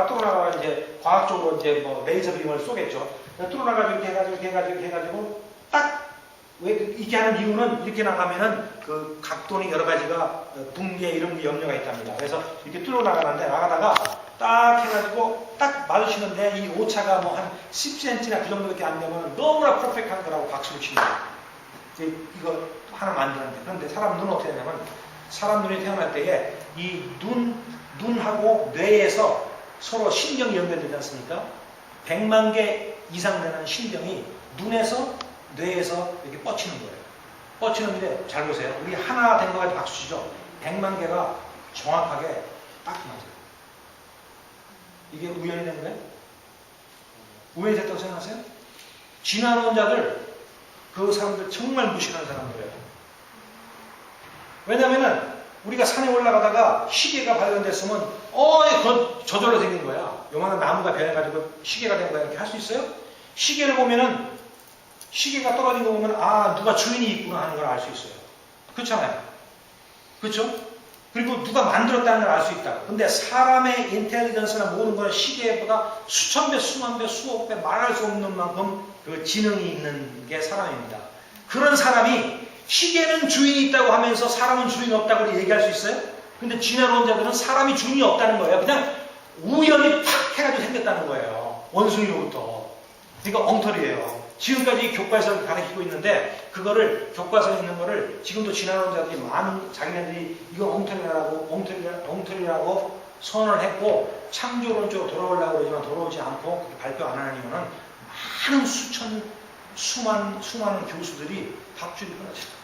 뚫어나가 이제 과학적으로 이제 뭐 레이저 빔을 쏘겠죠. 뚫어나가지고 이렇게 해가지고 이렇게 해가지고 이렇게 해가지고 딱 왜 이렇게 하는 이유는 이렇게 나가면은 그 각도니 여러 가지가 어, 붕괴 이런 게 염려가 있답니다. 그래서 이렇게 뚫어 나가는데 나가다가 딱 해가지고 딱 마주치는데 이 오차가 뭐 한 10cm나 그 정도밖에 안 되면 너무나 퍼펙트한 거라고 박수를 칩니다. 이- 이거 하나 만드는데 그런데 사람 눈은 어떻게 되냐면 사람 눈이 태어날 때에 이 눈, 눈하고 뇌에서 서로 신경이 연결되지 않습니까? 100만 개 이상 되는 신경이 눈에서 뇌에서 이렇게 뻗치는 거예요. 뻗치는데 잘 보세요. 우리 하나 된거 가지고 박수 치죠. 100만 개가 정확하게 딱 맞아요. 이게 우연이 된 거예요? 우연이 됐다고 생각하세요? 지나온 자들 그 사람들 정말 무식한 사람들이에요. 왜냐면은 우리가 산에 올라가다가 시계가 발견됐으면 어, 그건 저절로 생긴 거야. 요만한 나무가 변해가지고 시계가 된 거야. 이렇게 할 수 있어요? 시계를 보면은 시계가 떨어진 거 보면 아 누가 주인이 있구나 하는 걸 알 수 있어요. 그렇잖아요. 그렇죠? 그리고 누가 만들었다는 걸 알 수 있다. 근데 사람의 인텔리전스나 모든 건 시계보다 수천 배, 수만 배, 수억 배 말할 수 없는 만큼 그 지능이 있는 게 사람입니다. 그런 사람이 시계는 주인이 있다고 하면서 사람은 주인이 없다고 얘기할 수 있어요? 근데 진화론 자들은 사람이 주인이 없다는 거예요. 그냥 우연히 팍 해가지고 생겼다는 거예요. 원숭이로부터. 그러니까 엉터리예요. 지금까지 교과서를 가르치고 있는데 그거를 교과서에 있는 거를 지금도 진화론자들이 많은 자기네들이 이거 엉터리라고 엉터리라, 엉터리라고 선언을 했고 창조론 쪽으로 돌아오려고 그러지만 돌아오지 않고 발표 안 하는 이유는 많은 수천 수만 수많은 교수들이 밥줄이 끊어졌어요.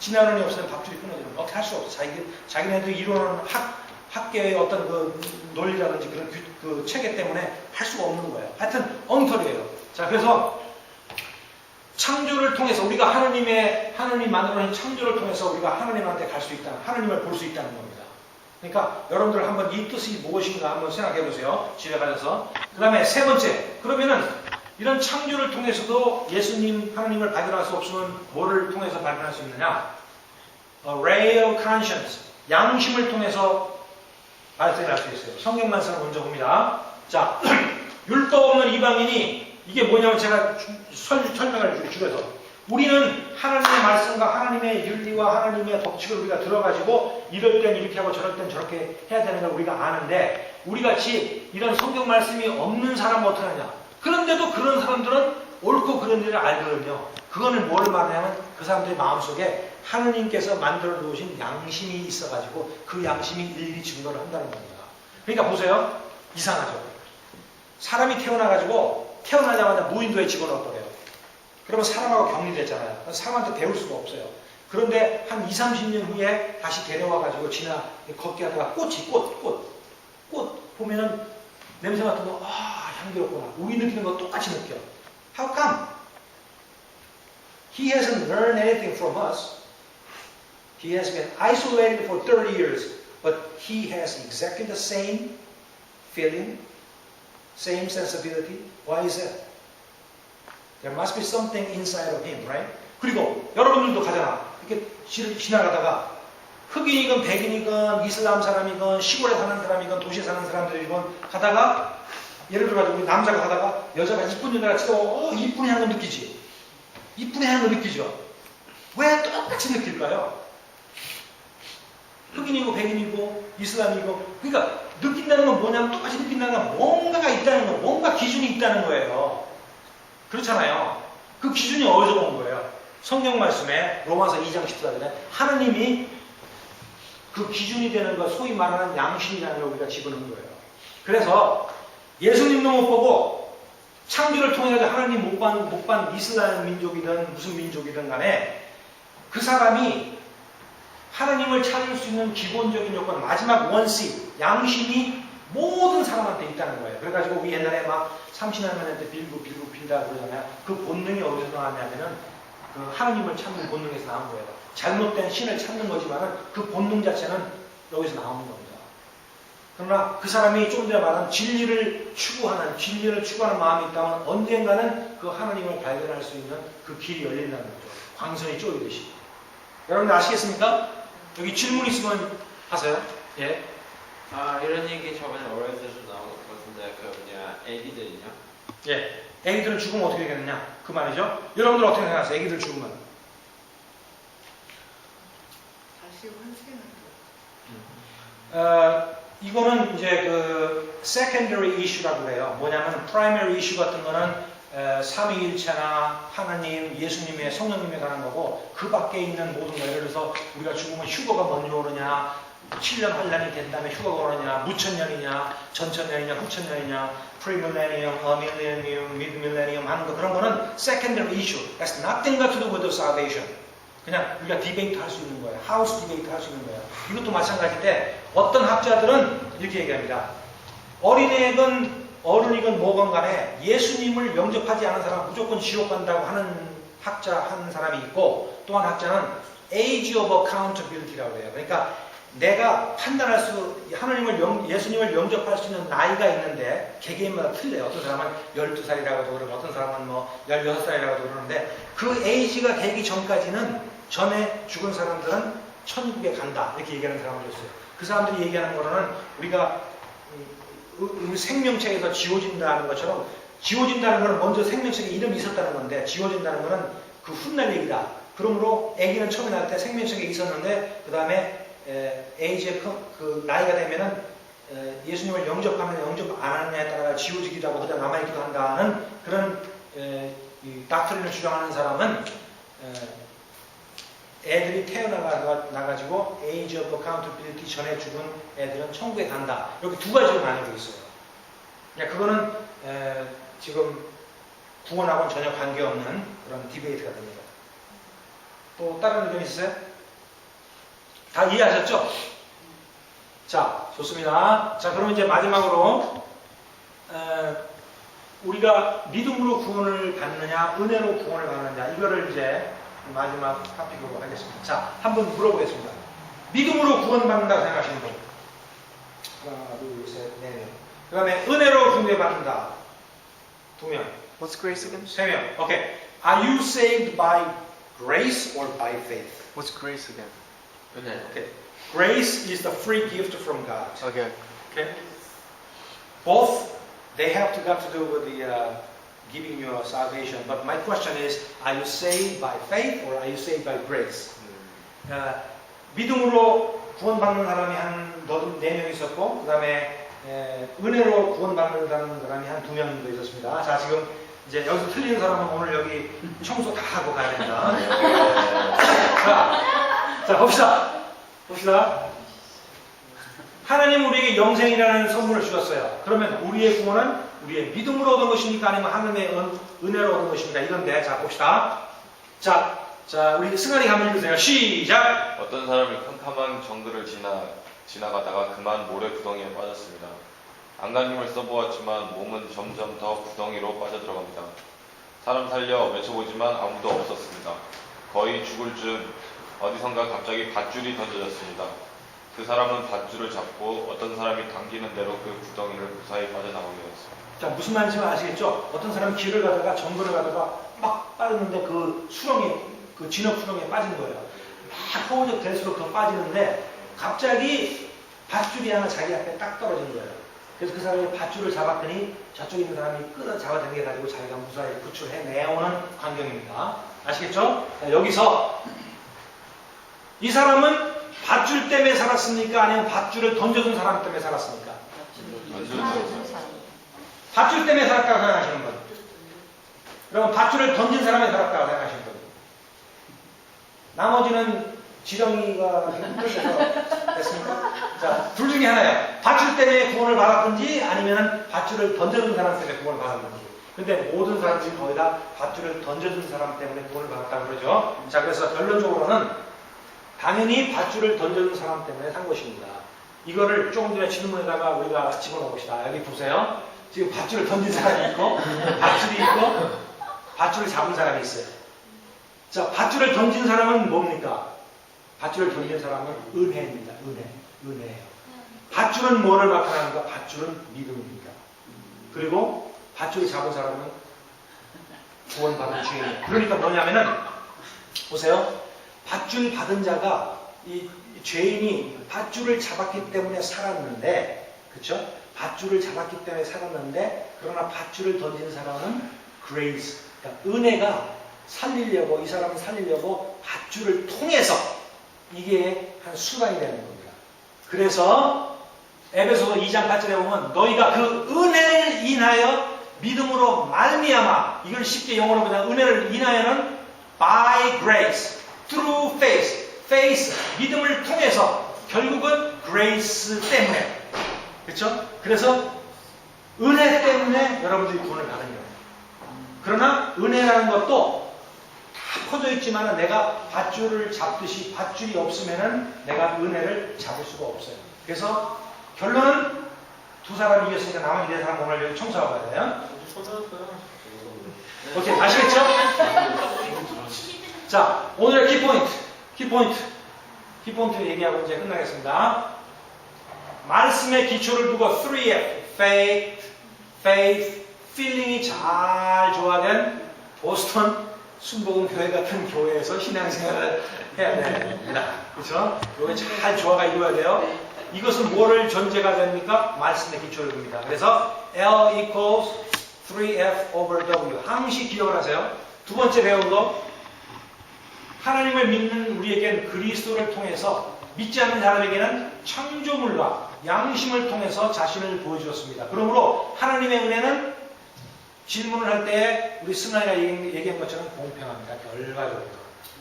진화론이 없으면 밥줄이 끊어지는 거 어떻게 할 수 없어. 자기 자기네들 이론은 학 학계의 어떤 그 논리라든지 그런 규- 그 체계 때문에 할 수가 없는 거예요. 하여튼 엉터리예요. 자 그래서 창조를 통해서 우리가 하나님의 하나님 만들어낸 창조를 통해서 우리가 하나님한테 갈 수 있다, 하나님을 볼 수 있다는 겁니다. 그러니까 여러분들 한번 이 뜻이 무엇인가 한번 생각해 보세요. 집에 가셔서. 그 다음에 세 번째. 그러면은 이런 창조를 통해서도 예수님, 하나님을 발견할 수 없으면 뭐를 통해서 발견할 수 있느냐? A ray of conscience. 양심을 통해서 발견할 수 있어요. 성경 말씀을 먼저 봅니다. 자, 율법 없는 이방인이 이게 뭐냐면 제가 주- 설- 설명을 줄- 줄여서 우리는 하나님의 말씀과 하나님의 윤리와 하나님의 법칙을 우리가 들어가지고 이럴 땐 이렇게 하고 저럴 땐 저렇게 해야 되는 걸 우리가 아는데 우리 같이 이런 성경 말씀이 없는 사람은 어떻게 하냐 그런데도 그런 사람들은 옳고 그런 일을 알거든요 그거는 뭘 말하냐면 그 사람들의 마음속에 하느님께서 만들어 놓으신 양심이 있어가지고 그 양심이 일일이 증거를 한다는 겁니다 그러니까 보세요 이상하죠 사람이 태어나가지고 태어나자마자 무인도에 집어넣어버려요. 그러면 사람하고 격리됐잖아요. 사람한테 배울 수가 없어요. 그런데 한 2, 30년 후에 다시 데려와가지고 지나 걷게 하다가 꽃이 꽃, 꽃, 꽃 보면은 냄새 거, 아, 향기롭구나. 우리 느끼는 거 똑같이 느껴. How come? He hasn't learned anything from us. He has been isolated for 30 years, but he has exactly the same feeling, same sensibility. Why is that? There must be something inside of him, right? 그리고 여러분들도 가잖아. 이렇게 지- 지나가다가 흑인이건 백인이건 이슬람 사람이건 시골에 사는 사람이건 도시에 사는 사람들이건 가다가 예를 들어 우리 남자가 가다가 여자가 이쁜 여자가 이쁜이 하는 거 느끼지? 하는 거 느끼죠? 왜 똑같이 느낄까요? 흑인이고 백인이고 이슬람이고 그러니까 느낀다는 건 뭐냐면 똑같이 느낀다는 건 뭔가가 있다는 거 뭔가 기준이 있다는 거예요 그렇잖아요 그 기준이 어디서 온 거예요 성경 말씀에 로마서 2장 14절에 하느님이 그 기준이 되는 것 소위 말하는 양심이라는 걸 우리가 집어넣은 거예요 그래서 예수님도 못 보고 창조를 통해 하나님 못 본, 못본 이슬람 민족이든 무슨 민족이든 간에 그 사람이 하나님을 찾을 수 있는 기본적인 요건, 마지막 원시, 양심이 모든 사람한테 있다는 거예요. 그래가지고 우리 옛날에 막 삼신하면한테 빌고 빌고 빌다 그러잖아요. 그 본능이 어디서 나왔냐면은 그 하나님을 찾는 본능에서 나온 거예요. 잘못된 신을 찾는 거지만은 그 본능 자체는 여기서 나오는 겁니다. 그러나 그 사람이 좀 전에 말한 진리를 추구하는, 진리를 추구하는 마음이 있다면 언젠가는 그 하나님을 발견할 수 있는 그 길이 열린다는 거죠. 광선이 쪼이듯이. 여러분 아시겠습니까? 여기 질문 있으면 하세요. 예. 아 이런 얘기 저번에 오라이드에서 나온 애기들이요? 예. 애기들은 죽으면 어떻게 되겠느냐? 그 말이죠. 여러분들 어떻게 생각하세요? 애기들 죽으면. 다시 환생을 어, 이거는 이제 그 secondary issue라고 그래요. 뭐냐면 primary issue 같은 거는 에, 삼위일체나 하나님, 예수님의 성령님에 관한 거고 그 밖에 있는 모든 거 예를 들어서 우리가 죽으면 휴거가 먼저 오느냐 7년 환란이 된 다음에 휴거가 오느냐 무천년이냐 전천년이냐 후천년이냐 프리밀레니엄, 어밀레니엄, 미드밀레니엄 하는 거 그런 거는 secondary issue. That's nothing got to do with the salvation. 그냥 우리가 디베이트 할 수 있는 거예요. 하우스 디베이트 할 수 있는 거예요. 이것도 마찬가지인데 어떤 학자들은 이렇게 얘기합니다. 어린애건 어른이건 뭐건 간에 예수님을 영접하지 않은 사람은 무조건 지옥 간다고 하는 학자 한 사람이 있고 또한 학자는 age of accountability라고 해요. 그러니까 내가 판단할 수 하나님을 영- 예수님을 영접할 수 있는 나이가 있는데 개개인마다 틀려요. 어떤 사람은 12살이라고도 그러고 어떤 사람은 뭐 16살이라고도 그러는데 그 에이지가 되기 전까지는 전에 죽은 사람들은 천국에 간다 이렇게 얘기하는 사람들이 있어요. 그 사람들이 얘기하는 거는 우리가 음, 음, 생명책에서 지워진다는 것처럼 지워진다는 것은 먼저 생명책에 이름이 있었다는 건데 지워진다는 것은 그 훗날 얘기다. 그러므로 아기는 처음에 낳을 때 생명책에 있었는데 그 다음에 에이지의 그, 그 나이가 되면은 에, 예수님을 영접하면 영접 안 하느냐에 따라 지워지기도 하고 그다음 남아있기도 한다는 그런 닥트린을 주장하는 사람은 에, 애들이 태어나가지고 age of accountability 전에 죽은 애들은 천국에 간다. 이렇게 두 가지로 나뉘고 있어요. 그냥 그거는 에, 지금 구원하고는 전혀 관계없는 그런 디베이트가 됩니다. 또 다른 의견 있으세요? 다 이해하셨죠? 자, 좋습니다. 자, 그럼 이제 마지막으로 에, 우리가 믿음으로 구원을 받느냐, 은혜로 구원을 받느냐, 이거를 이제 마지막 토픽으로 하겠습니다. 자, 한번 물어보겠습니다. 믿음으로 구원받는다고 생각하시는 분? 하나, 둘, 셋, 네 명. 그 다음에 은혜로 구원받는다. 두 명. What's grace again? 세 명. 오케이. Are you saved by grace or by faith? What's grace again? 은혜. Okay. Grace is the free gift from God. Okay. Okay. Both they have to got to do with the uh, giving you a salvation. But my question is, are you saved by faith or are you saved by grace? 어, 믿음으로 구원받는 사람이 한네 명 있었고, 그 다음에 은혜로 구원받는 사람이 한 두 명 정도 있었습니다. 자, 지금 이제 여기서 틀리는 사람은 오늘 여기 청소 다 하고 가야 됩니다. 자, 자, 봅시다. 봅시다. 하나님 우리에게 영생이라는 선물을 주셨어요. 그러면 우리의 구원은 우리의 믿음으로 얻은 것입니까? 아니면 하나님의 은, 은혜로 얻은 것입니까? 이건데, 자, 봅시다. 자, 자, 우리 승환이 가만 읽으세요. 시작! 어떤 사람이 캄캄한 정글을 지나 지나가다가 그만 모래 구덩이에 빠졌습니다. 안간힘을 써보았지만 몸은 점점 더 구덩이로 빠져들어갑니다. 사람 살려 외쳐보지만 아무도 없었습니다. 거의 죽을 즈음 어디선가 갑자기 밧줄이 던져졌습니다. 그 사람은 밧줄을 잡고 어떤 사람이 당기는 대로 그 구덩이를 무사히 빠져나가게 되었습니다. 자, 무슨 말인지 아시겠죠? 어떤 사람은 길을 가다가 정글을 가다가 막 빠졌는데 그 수렁에, 그 진흙 수렁에 빠진 거예요. 막 허우적 될수록 더 빠지는데 갑자기 밧줄이 하나 자기 앞에 딱 떨어진 거예요. 그래서 그 사람이 밧줄을 잡았더니 저쪽에 있는 사람이 끌어 잡아당겨가지고 자기가 무사히 구출해내오는 광경입니다. 아시겠죠? 자, 여기서 이 사람은 밧줄 때문에 살았습니까? 아니면 밧줄을 던져준 사람 때문에 살았습니까? 밧줄 때문에 살았다고 생각하시는 분. 그럼 밧줄을 던진 사람이 살았다고 생각하시는 분. 나머지는 지렁이가 힘들어서 됐습니까? 자, 둘 중에 하나예요. 밧줄 때문에 구원을 받았든지 아니면 밧줄을 던져준 사람 때문에 구원을 받았든지. 근데 모든 사람들이 거의 다 밧줄을 던져준 사람 때문에 구원을 받았다고 그러죠. 자, 그래서 결론적으로는 당연히 밧줄을 던져준 사람 때문에 산 것입니다. 이거를 조금 전에 질문에다가 우리가 집어넣어 봅시다. 여기 보세요. 지금 밧줄을 던진 사람이 있고, 밧줄이 있고, 밧줄을 잡은 사람이 있어요. 자, 밧줄을 던진 사람은 뭡니까? 밧줄을 던진 사람은 은혜입니다. 은혜. 은혜예요. 밧줄은 뭐를 나타나는가? 밧줄은 믿음입니다. 그리고 밧줄을 잡은 사람은 구원받은 주인이에요. 그러니까 뭐냐면은, 보세요. 밧줄 받은 자가 이 죄인이 밧줄을 잡았기 때문에 살았는데, 그쵸? 밧줄을 잡았기 때문에 살았는데 그러나 밧줄을 던진 사람은 grace. 그러니까 은혜가 살리려고 이 사람을 살리려고 밧줄을 통해서 이게 한 순환이 되는 겁니다. 그래서 에베소서 2장 8절에 보면 너희가 그 은혜를 인하여 믿음으로 말미암아 이걸 쉽게 영어로 보면 은혜를 인하여는 by grace, through faith, faith 믿음을 통해서 결국은 grace 때문에 그렇죠? 그래서 은혜 때문에 여러분들이 구원을 받은 거예요. 그러나 은혜라는 것도 다 퍼져 있지만 내가 밧줄을 잡듯이 밧줄이 없으면은 내가 은혜를 잡을 수가 없어요. 그래서 결론은 두 사람이 이겼으니까 나머지 네 사람 오늘 여기 청소하고 가야 돼요. 오케이, 아시겠죠? 자, 오늘의 키포인트. 키포인트. 키포인트 얘기하고 이제 끝나겠습니다. 말씀의 기초를 두고 3F. Faith, faith, feeling이 잘 조화된 보스턴 순복음 교회 같은 교회에서 신앙생활을 해야 됩니다. 그렇죠? 이게 잘 조화가 이루어야 돼요. 이것은 뭐를 전제가 됩니까? 말씀의 기초를 둡니다. 그래서 L equals 3F over W. 항시 기억을 하세요. 두 번째 배운 거 하나님을 믿는 우리에겐 그리스도를 통해서 믿지 않는 사람에게는 창조물과 양심을 통해서 자신을 보여주었습니다. 그러므로 하나님의 은혜는 질문을 할 때 우리 얘기- 얘기한 것처럼 공평합니다. 결과적으로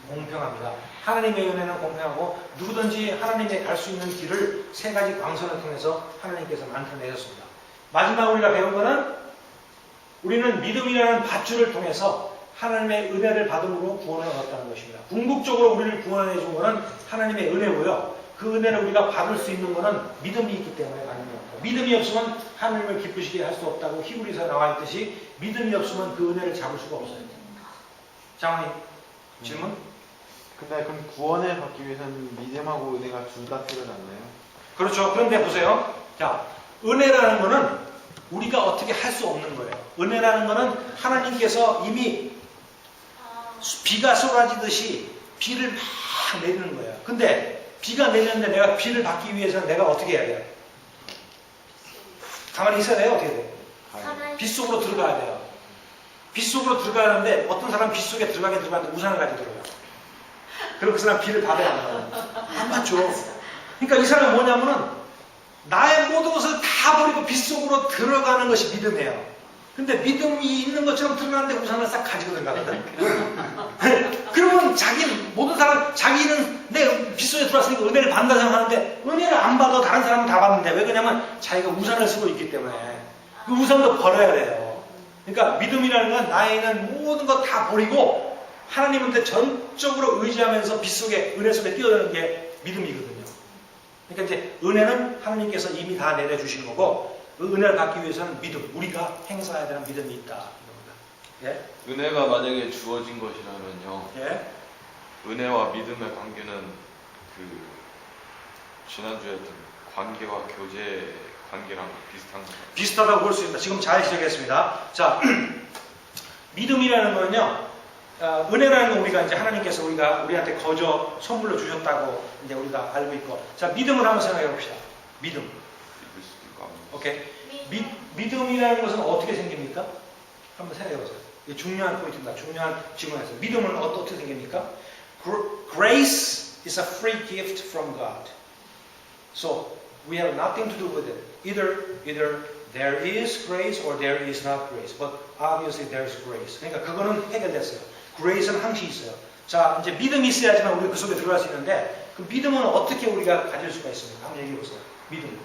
공평합니다. 하나님의 은혜는 공평하고 누구든지 하나님께 갈 수 있는 길을 세 가지 광선을 통해서 하나님께서 만들어내셨습니다. 마지막 우리가 배운 거는 우리는 믿음이라는 밧줄을 통해서 하나님의 은혜를 받음으로 구원을 얻었다는 것입니다. 궁극적으로 우리를 구원해 준 것은 하나님의 은혜고요. 그 은혜를 우리가 받을 수 있는 것은 믿음이 있기 때문에 받는 겁니다. 믿음이 없으면 하나님을 기쁘시게 할 수 없다고 히브리서에 나와 있듯이 믿음이 없으면 그 은혜를 잡을 수가 없어요. 장원님 질문? 근데 그럼 구원을 받기 위해서는 믿음하고 은혜가 둘 다 필요하나요? 그렇죠. 그런데 보세요. 자, 은혜라는 거는 우리가 어떻게 할 수 없는 거예요. 은혜라는 거는 하나님께서 이미 비가 쏟아지듯이 비를 막 내리는 거예요. 근데 비가 내리는데 내가 비를 받기 위해서는 내가 어떻게 해야 돼요? 가만히 있어야 돼요? 어떻게 돼요? 빗 속으로 들어가야 돼요. 빗 속으로 들어가는데 어떤 사람 빗 속에 들어가게 들어가는데 우산을 가지고 들어가요. 그럼 그 사람 비를 받아야 한다고. 안 받죠. 그러니까 이 사람이 뭐냐면은 나의 모든 것을 다 버리고 빗 속으로 들어가는 것이 믿음이에요. 근데 믿음이 있는 것처럼 들어가는데 우산을 싹 가지고 들어가거든. 그러면 자기 모든 사람 자기는 내 빗속에 들어왔으니까 은혜를 받는다 생각하는데 은혜를 안 받아 다른 사람은 다 받는데 왜 그러냐면 자기가 우산을 쓰고 있기 때문에 그 우산도 버려야 돼요. 그러니까 믿음이라는 건 나에 있는 모든 것 다 버리고 하나님한테 전적으로 의지하면서 빗 속에 은혜 속에 뛰어드는 게 믿음이거든요. 그러니까 이제 은혜는 하나님께서 이미 다 내려주신 거고 그 은혜를 받기 위해서는 믿음, 우리가 행사해야 되는 믿음이 있다. 예? 은혜가 만약에 주어진 것이라면요. 예? 은혜와 믿음의 관계는 그 지난주에 했던 관계와 교제 관계랑 비슷한 것 같아요. 비슷하다고 볼 수 있습니다. 지금 잘 시작했습니다. 자, 믿음이라는 거는요, 어, 은혜라는 건 우리가 이제 하나님께서 우리가 우리한테 거저 선물로 주셨다고 이제 우리가 알고 있고, 자, 믿음을 한번 생각해 봅시다. 믿음. 오케이. 미, 믿음이라는 것은 어떻게 생깁니까? 한번 생각해 보세요. 이게 중요한 포인트입니다. 중요한 질문이었어요. 믿음은 어떻게 생깁니까? Gr- Grace is a free gift from God. So we have nothing to do with it. Either either there is grace or there is not grace. But obviously there's grace. 그러니까 그거는 해결됐어요. grace는 항시 있어요. 자, 이제 믿음이 있어야지만 우리가 그 속에 들어갈 수 있는데 그 믿음은 어떻게 우리가 가질 수가 있습니까? 한번 얘기해 보세요. 믿음.